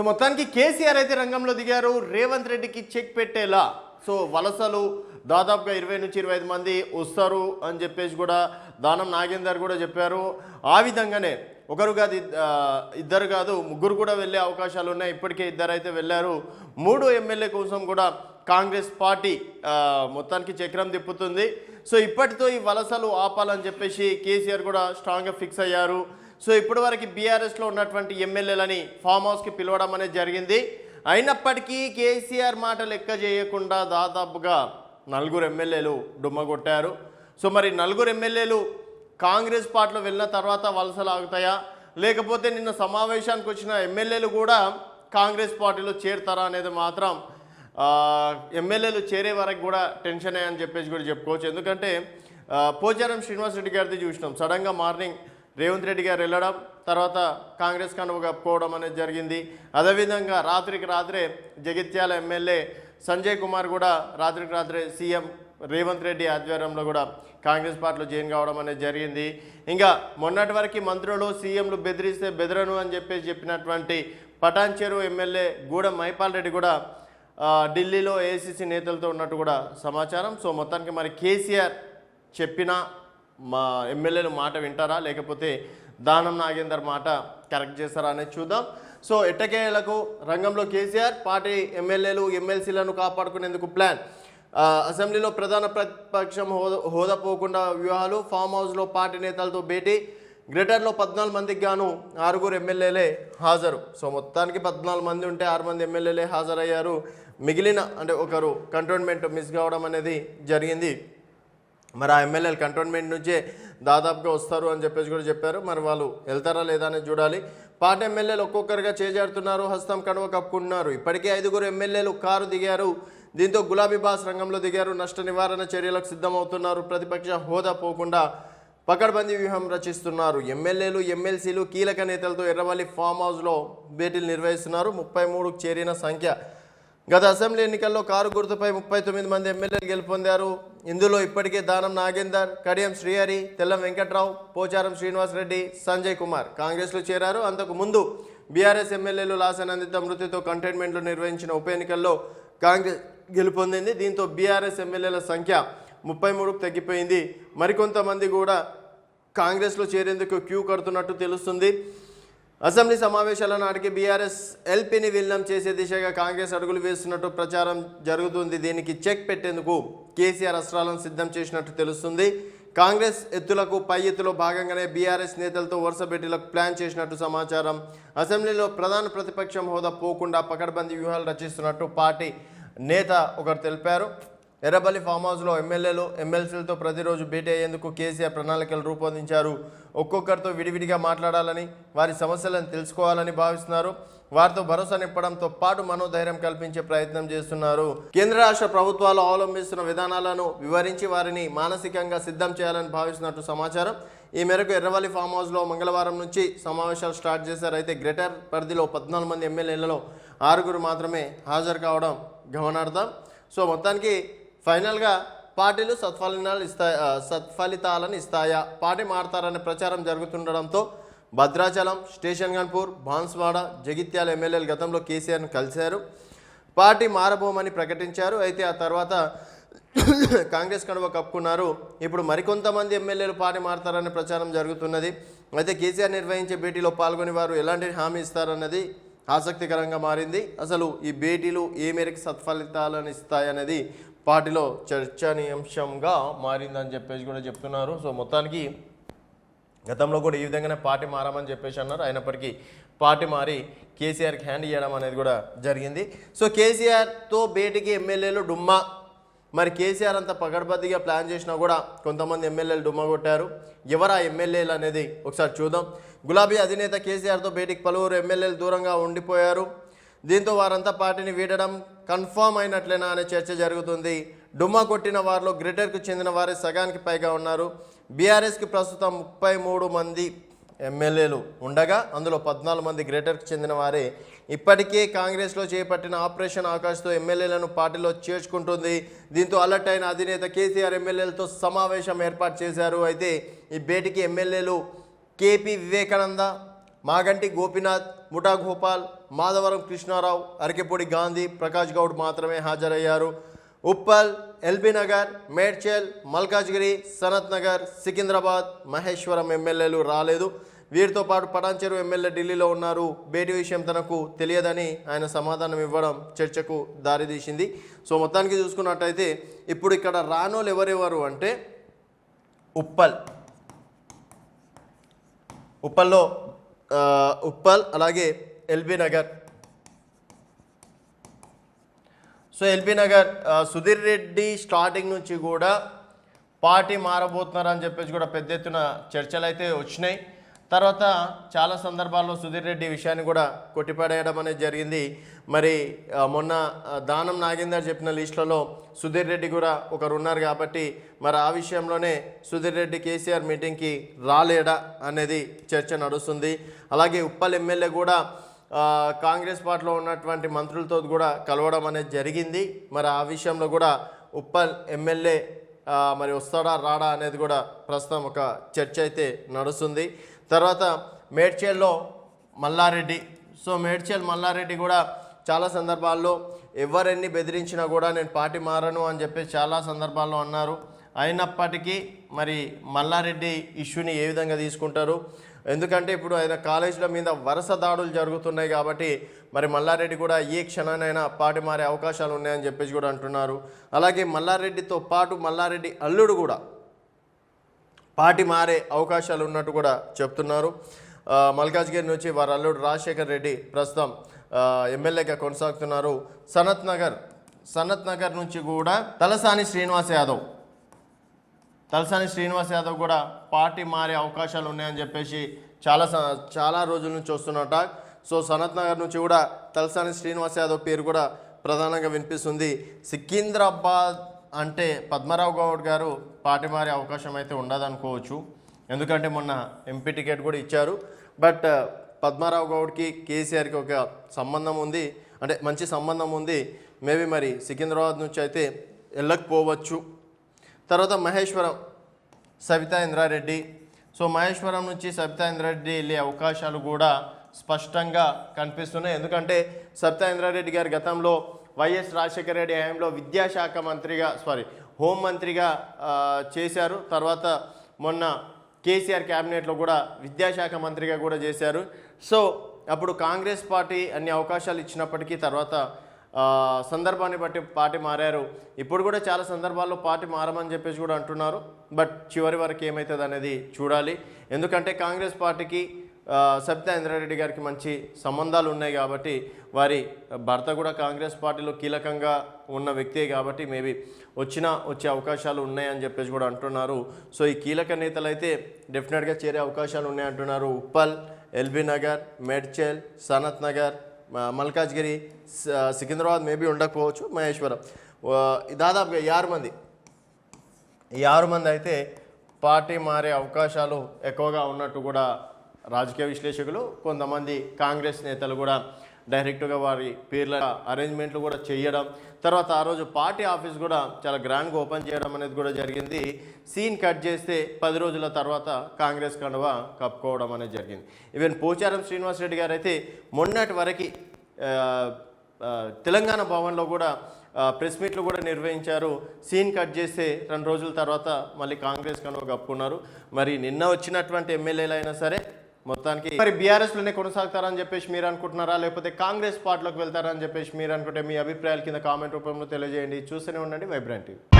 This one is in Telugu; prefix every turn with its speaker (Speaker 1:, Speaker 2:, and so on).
Speaker 1: సో మొత్తానికి కేసీఆర్ అయితే రంగంలో దిగారు. రేవంత్ రెడ్డికి చెక్ పెట్టేలా. సో వలసలు దాదాపుగా ఇరవై నుంచి ఇరవై ఐదు మంది వస్తారు అని చెప్పేసి కూడా దానం నాగేందర్ కూడా చెప్పారు. ఆ విధంగానే ఒకరు కాదు ఇద్దరు కాదు ముగ్గురు కూడా వెళ్ళే అవకాశాలు ఉన్నాయి. ఇప్పటికే ఇద్దరు అయితే వెళ్ళారు. మూడు ఎమ్మెల్యే కోసం కూడా కాంగ్రెస్ పార్టీ మొత్తానికి చక్రం తిప్పుతుంది. సో ఇప్పటితో ఈ వలసలు ఆపాలని చెప్పేసి కేసీఆర్ కూడా స్ట్రాంగ్గా ఫిక్స్ అయ్యారు. సో ఇప్పటి వరకు బీఆర్ఎస్లో ఉన్నటువంటి ఎమ్మెల్యేలని ఫామ్ హౌస్కి పిలవడం అనేది జరిగింది. అయినప్పటికీ కేసీఆర్ మాట లెక్క చేయకుండా దాదాపుగా నలుగురు ఎమ్మెల్యేలు డుమ్మ కొట్టారు సో మరి నలుగురు ఎమ్మెల్యేలు కాంగ్రెస్ పార్టీలో వెళ్ళిన తర్వాత వలసలు ఆగుతాయా? లేకపోతే నిన్న సమావేశానికి వచ్చిన ఎమ్మెల్యేలు కూడా కాంగ్రెస్ పార్టీలో చేరుతారా అనేది మాత్రం ఎమ్మెల్యేలు చేరే వరకు కూడా టెన్షన్ అని చెప్పేసి కూడా చెప్పుకోవచ్చు. ఎందుకంటే పోచారం శ్రీనివాసరెడ్డి గారిది చూసినాం. సడన్గా మార్నింగ్ రేవంత్ రెడ్డి గారు వెళ్ళడం తర్వాత కాంగ్రెస్ కండువ కప్పుకోవడం అనేది జరిగింది. అదేవిధంగా రాత్రికి రాత్రే జగిత్యాల ఎమ్మెల్యే సంజయ్ కుమార్ కూడా రాత్రికి రాత్రే సీఎం రేవంత్ రెడ్డి ఆధ్వర్యంలో కూడా కాంగ్రెస్ పార్టీలో జాయిన్ కావడం అనేది జరిగింది. ఇంకా మొన్నటి వరకు మంత్రులు సీఎంలు బెదిరిస్తే బెదరను అని చెప్పేసి చెప్పినటువంటి పటాన్ చెరువు ఎమ్మెల్యే గూడెం మైపాల్ రెడ్డి కూడా ఢిల్లీలో ఏసీసీ నేతలతో ఉన్నట్టు కూడా సమాచారం. సో మొత్తానికి మరి కేసీఆర్ చెప్పిన మా ఎమ్మెల్యేలు మాట వింటారా? లేకపోతే దానం నాగేందర్ మాట కరెక్ట్ చేస్తారా అనేది చూద్దాం. సో ఎట్టకేలకు రంగంలో కేసీఆర్ పార్టీ ఎమ్మెల్యేలు ఎమ్మెల్సీలను కాపాడుకునేందుకు ప్లాన్ అసెంబ్లీలో ప్రధాన ప్రతిపక్షం హోదా హోదా పోకుండా వ్యూహాలు ఫామ్ హౌస్లో పార్టీ నేతలతో భేటీ గ్రేటర్లో పద్నాలుగు మందికి గాను ఆరుగురు ఎమ్మెల్యేలే హాజరు. సో మొత్తానికి పద్నాలుగు మంది ఉంటే ఆరు మంది ఎమ్మెల్యేలే హాజరయ్యారు. మిగిలిన అంటే ఒకరు కంటోన్మెంట్ మిస్ కావడం అనేది జరిగింది. మరి ఆ ఎమ్మెల్యేలు కంటోన్మెంట్ నుంచే దాదాపుగా వస్తారు అని చెప్పేసి కూడా చెప్పారు. మరి వాళ్ళు వెళ్తారా లేదా అనేది చూడాలి. పార్టీ ఎమ్మెల్యేలు ఒక్కొక్కరుగా చేజారుతున్నారు హస్తం కడువ కప్పుకుంటున్నారు ఇప్పటికే ఐదుగురు ఎమ్మెల్యేలు కారు దిగారు. దీంతో గులాబీ బాస్ రంగంలో దిగారు. నష్ట నివారణ చర్యలకు సిద్ధమవుతున్నారు. ప్రతిపక్ష హోదా పోకుండా పకడ్బందీ వ్యూహం రచిస్తున్నారు. ఎమ్మెల్యేలు ఎమ్మెల్సీలు కీలక నేతలతో ఎర్రవల్లి ఫామ్ హౌస్లో భేటీలు నిర్వహిస్తున్నారు. ముప్పై మూడుకు చేరిన సంఖ్య. గత అసెంబ్లీ ఎన్నికల్లో కారు గుర్తుపై ముప్పై తొమ్మిది మంది ఎమ్మెల్యేలు గెలుపొందారు. ఇందులో ఇప్పటికే దానం నాగేందర్ కడియం శ్రీహరి తెల్లం వెంకట్రావు పోచారం శ్రీనివాస్ రెడ్డి సంజయ్ కుమార్ కాంగ్రెస్లో చేరారు. అంతకు ముందు బీఆర్ఎస్ ఎమ్మెల్యేలు లాసనందిత మృతితో కంటైన్మెంట్లో నిర్వహించిన ఉప ఎన్నికల్లో కాంగ్రెస్ గెలుపొందింది. దీంతో బీఆర్ఎస్ ఎమ్మెల్యేల సంఖ్య ముప్పై మూడుకు తగ్గిపోయింది. మరికొంతమంది కూడా కాంగ్రెస్లో చేరేందుకు క్యూ కడుతున్నట్టు తెలుస్తుంది. అసెంబ్లీ సమావేశాల నాటికి బీఆర్ఎస్ ఎల్పీని విలీనం చేసే దిశగా కాంగ్రెస్ అడుగులు వేస్తున్నట్టు ప్రచారం జరుగుతుంది. దీనికి చెక్ పెట్టేందుకు కేసీఆర్ అస్త్రాలను సిద్ధం చేసినట్టు తెలుస్తుంది. కాంగ్రెస్ ఎత్తులకు పై ఎత్తులో భాగంగానే బీఆర్ఎస్ నేతలతో వరుస భేటీలకు ప్లాన్ చేసినట్టు సమాచారం. అసెంబ్లీలో ప్రధాన ప్రతిపక్షం హోదా పోకుండా పకడ్బందీ వ్యూహాలు రచిస్తున్నట్టు పార్టీ నేత ఒకరు తెలిపారు. ఎర్రబల్లి ఫామ్ హౌస్లో ఎమ్మెల్యేలు ఎమ్మెల్సీలతో ప్రతిరోజు భేటీ అయ్యేందుకు కేసీఆర్ ప్రణాళికలు రూపొందించారు. ఒక్కొక్కరితో విడివిడిగా మాట్లాడాలని వారి సమస్యలను తెలుసుకోవాలని భావిస్తున్నారు. వారితో భరోసా నింపడంతో పాటు మనోధైర్యం కల్పించే ప్రయత్నం చేస్తున్నారు. కేంద్ర రాష్ట్ర ప్రభుత్వాలు అవలంబిస్తున్న విధానాలను వివరించి వారిని మానసికంగా సిద్ధం చేయాలని భావిస్తున్నట్టు సమాచారం. ఈ మేరకు ఎర్రవల్లి ఫామ్ హౌస్లో మంగళవారం నుంచి సమావేశాలు స్టార్ట్ చేశారు. అయితే గ్రేటర్ పరిధిలో పద్నాలుగు మంది ఎమ్మెల్యేలలో ఆరుగురు మాత్రమే హాజరు కావడం గమనార్థం సో మొత్తానికి ఫైనల్గా పార్టీలు సత్ఫలితాలు ఇస్తాయి సత్ఫలితాలను ఇస్తాయా? పార్టీ మారతారనే ప్రచారం జరుగుతుండడంతో భద్రాచలం స్టేషన్ గన్పూర్ బాన్స్వాడ జగిత్యాల ఎమ్మెల్యేలు గతంలో కేసీఆర్ను కలిశారు. పార్టీ మారబోమని ప్రకటించారు. అయితే ఆ తర్వాత కాంగ్రెస్ కడువ కప్పుకున్నారు. ఇప్పుడు మరికొంతమంది ఎమ్మెల్యేలు పార్టీ మారతారనే ప్రచారం జరుగుతున్నది. అయితే కేసీఆర్ నిర్వహించే భేటీలో పాల్గొని వారు ఎలాంటి హామీ ఇస్తారన్నది ఆసక్తికరంగా మారింది. అసలు ఈ భేటీలు ఏ మేరకు సత్ఫలితాలను ఇస్తాయనేది పార్టీలో చర్చనీయాంశంగా మారిందని చెప్పేసి కూడా చెప్తున్నారు. సో మొత్తానికి గతంలో కూడా ఈ విధంగానే పార్టీ మారమని చెప్పేసి అన్నారు. అయినప్పటికీ పార్టీ మారి కేసీఆర్కి హ్యాండ్ ఇవ్వడం అనేది కూడా జరిగింది. సో కేసీఆర్తో భేటీకి ఎమ్మెల్యేలు డుమ్మా. మరి కేసీఆర్ అంత పగడబద్దిగా ప్లాన్ చేసినా కూడా కొంతమంది ఎమ్మెల్యేలు డుమ్మా కొట్టారు. ఎవరా ఎమ్మెల్యేలు అనేది ఒకసారి చూద్దాం. గులాబీ అధినేత కేసీఆర్తో భేటీకి పలువురు ఎమ్మెల్యేలు దూరంగా ఉండిపోయారు. దీంతో వారంతా పార్టీని వీడడం కన్ఫామ్ అయినట్లేనా అనే చర్చ జరుగుతుంది. డుమ్మా కొట్టిన వారిలో గ్రేటర్కు చెందిన వారే సగానికి పైగా ఉన్నారు. బీఆర్ఎస్కి ప్రస్తుతం ముప్పై మూడు మంది ఎమ్మెల్యేలు ఉండగా అందులో పద్నాలుగు మంది గ్రేటర్కు చెందిన వారే ఇప్పటికే కాంగ్రెస్లో చేపట్టిన ఆపరేషన్ ఆకాశ్తో ఎమ్మెల్యేలను పార్టీలో చేర్చుకుంటుంది. దీంతో అలర్ట్ అయిన అధినేత కేసీఆర్ ఎమ్మెల్యేలతో సమావేశం ఏర్పాటు చేశారు. అయితే ఈ భేటీకి ఎమ్మెల్యేలు కేపీ వివేకానంద మాగంటి గోపీనాథ్ ముఠా గోపాల్ మాధవరం కృష్ణారావు అరకెపూడి గాంధీ ప్రకాష్ గౌడ్ మాత్రమే హాజరయ్యారు. ఉప్పల్ ఎల్బీ నగర్ మేడ్చల్ మల్కాజ్గిరి సనత్ నగర్ సికింద్రాబాద్ మహేశ్వరం ఎమ్మెల్యేలు రాలేదు. వీరితో పాటు పటాన్చెరు ఎమ్మెల్యే ఢిల్లీలో ఉన్నారు. భేటీ విషయం తనకు తెలియదని ఆయన సమాధానం ఇవ్వడం చర్చకు దారితీసింది. సో మొత్తానికి చూసుకున్నట్టయితే ఇప్పుడు ఇక్కడ రానోళ్ళు ఎవరెవరు అంటే ఉప్పల్. ఉప్పల్లో ఉప్పల్ అలాగే LB Nagar. So LB Nagar Sudheer Reddy starting నుంచి కూడా పార్టీ మారబోతున్నారని చెప్పేసి కూడా పెద్ద ఎత్తున చర్చలు అయితే వచ్చినాయి. తర్వాత చాలా సందర్భాల్లో సుధీర్ రెడ్డి విషయాన్ని కూడా కొట్టిపడేయడం అనేది జరిగింది. మరి మొన్న దానం నాగేందర్ చెప్పిన లిస్టులలో సుధీర్ రెడ్డి కూడా ఒకరు ఉన్నారు కాబట్టి మరి ఆ విషయంలోనే సుధీర్ రెడ్డి కేసీఆర్ మీటింగ్కి రాలేడా అనేది చర్చ నడుస్తుంది. అలాగే ఉప్పల్ ఎమ్మెల్యే కూడా కాంగ్రెస్ పార్టీలో ఉన్నటువంటి మంత్రులతో కూడా కలవడం అనేది జరిగింది. మరి ఆ విషయంలో కూడా ఉప్పల్ ఎమ్మెల్యే మరి వస్తాడా రాడా అనేది కూడా ప్రస్తుతం ఒక చర్చ అయితే నడుస్తుంది. తర్వాత మేడ్చేల్లో మల్లారెడ్డి. సో మేడ్చేల్ మల్లారెడ్డి కూడా చాలా సందర్భాల్లో ఎవరెన్ని బెదిరించినా కూడా నేను పార్టీ మారను అని చెప్పి చాలా సందర్భాల్లో అన్నారు. అయినప్పటికీ మరి మల్లారెడ్డి ఇష్యూని ఏ విధంగా తీసుకుంటారు? ఎందుకంటే ఇప్పుడు ఆయన కాలేజీల మీద వరుస దాడులు జరుగుతున్నాయి కాబట్టి మరి మల్లారెడ్డి కూడా ఏ క్షణానైనా పాటి మారే అవకాశాలు ఉన్నాయని చెప్పేసి కూడా అంటున్నారు. అలాగే మల్లారెడ్డితో పాటు మల్లారెడ్డి అల్లుడు కూడా పాటి మారే అవకాశాలు ఉన్నట్టు కూడా చెప్తున్నారు. మల్కాజ్గిరి నుంచి వారి అల్లుడు రాజశేఖర్ రెడ్డి ప్రస్తుతం ఎమ్మెల్యేగా కొనసాగుతున్నారు. సనత్ నగర్ సనత్ నగర్ నుంచి కూడా తలసాని శ్రీనివాస్ యాదవ్ తలసాని శ్రీనివాస్ యాదవ్ కూడా పార్టీ మారే అవకాశాలు ఉన్నాయని చెప్పేసి చాలా చాలా రోజుల నుంచి వస్తున్నట సో సనత్ నగర్ నుంచి కూడా తలసాని శ్రీనివాస్ యాదవ్ పేరు కూడా ప్రధానంగా వినిపిస్తుంది. సికింద్రాబాద్ అంటే పద్మరావు గౌడ్ గారు పార్టీ మారే అవకాశం అయితే ఉండదనుకోవచ్చు. ఎందుకంటే మొన్న ఎంపీ టికెట్ కూడా ఇచ్చారు. బట్ పద్మారావు గౌడ్కి కేసీఆర్కి ఒక సంబంధం ఉంది. అంటే మంచి సంబంధం ఉంది. మేబీ మరి సికింద్రాబాద్ నుంచి అయితే వెళ్ళకపోవచ్చు తర్వాత మహేశ్వరం సవితా ఇంద్రారెడ్డి సో మహేశ్వరం నుంచి సవితా ఇంద్రారెడ్డి వెళ్ళే అవకాశాలు కూడా స్పష్టంగా కనిపిస్తున్నాయి. ఎందుకంటే సవితా ఇంద్రారెడ్డి గారి గతంలో వైఎస్ రాజశేఖర రెడ్డి హయాంలో విద్యాశాఖ మంత్రిగా సారీ హోం మంత్రిగా చేశారు. తర్వాత మొన్న కేసీఆర్ క్యాబినెట్లో కూడా విద్యాశాఖ మంత్రిగా కూడా చేశారు. సో అప్పుడు కాంగ్రెస్ పార్టీ అన్ని అవకాశాలు ఇచ్చినప్పటికీ తర్వాత సందర్భాన్ని బట్టి పార్టీ మారారు. ఇప్పుడు కూడా చాలా సందర్భాల్లో పార్టీ మారమని చెప్పేసి కూడా అంటున్నారు. బట్ చివరి వరకు ఏమవుతుంది అనేది చూడాలి. ఎందుకంటే కాంగ్రెస్ పార్టీకి సబితా ఇంద్రారెడ్డి గారికి మంచి సంబంధాలు ఉన్నాయి కాబట్టి వారి భర్త కూడా కాంగ్రెస్ పార్టీలో కీలకంగా ఉన్న వ్యక్తే కాబట్టి మేబీ వచ్చినా వచ్చే అవకాశాలు ఉన్నాయని చెప్పేసి కూడా అంటున్నారు. సో ఈ కీలక నేతలు అయితే డెఫినెట్గా చేరే అవకాశాలు ఉన్నాయంటున్నారు ఉప్పల్ ఎల్బీ నగర్ మేడ్చేల్ సనత్ నగర్ మల్కాజ్గిరి సికింద్రాబాద్ మేబీ ఉండకపోవచ్చు మహేశ్వరం. దాదాపుగా ఈ ఆరు మంది. ఈ ఆరు మంది అయితే పార్టీ మారే అవకాశాలు ఎక్కువగా ఉన్నట్టు కూడా రాజకీయ విశ్లేషకులు కొంతమంది కాంగ్రెస్ నేతలు కూడా డైరెక్ట్గా వారి పేర్ల అరేంజ్మెంట్లు కూడా చేయడం తర్వాత ఆ రోజు పార్టీ ఆఫీస్ కూడా చాలా గ్రాండ్గా ఓపెన్ చేయడం అనేది కూడా జరిగింది. సీన్ కట్ చేస్తే పది రోజుల తర్వాత కాంగ్రెస్ కండువ కప్పుకోవడం అనేది జరిగింది. ఈవెన్ పోచారం శ్రీనివాస్ రెడ్డి గారు అయితే మొన్నటి వరకు తెలంగాణ భవన్లో కూడా ప్రెస్ మీట్లు కూడా నిర్వహించారు. సీన్ కట్ చేస్తే రెండు రోజుల తర్వాత మళ్ళీ కాంగ్రెస్ కనుక కప్పుకున్నారు. మరి నిన్న వచ్చినటువంటి ఎమ్మెల్యేలు అయినా సరే మొత్తానికి మరి బీఆర్ఎస్లోనే కొనసాగుతారని చెప్పేసి మీరు అనుకుంటున్నారా? లేకపోతే కాంగ్రెస్ పార్టీలోకి వెళ్తారని చెప్పేసి మీరు అనుకుంటే మీ అభిప్రాయాల కింద కామెంట్ రూపంలో తెలియజేయండి. చూస్తూనే ఉండండి వైబ్రాంట్ టీవీ.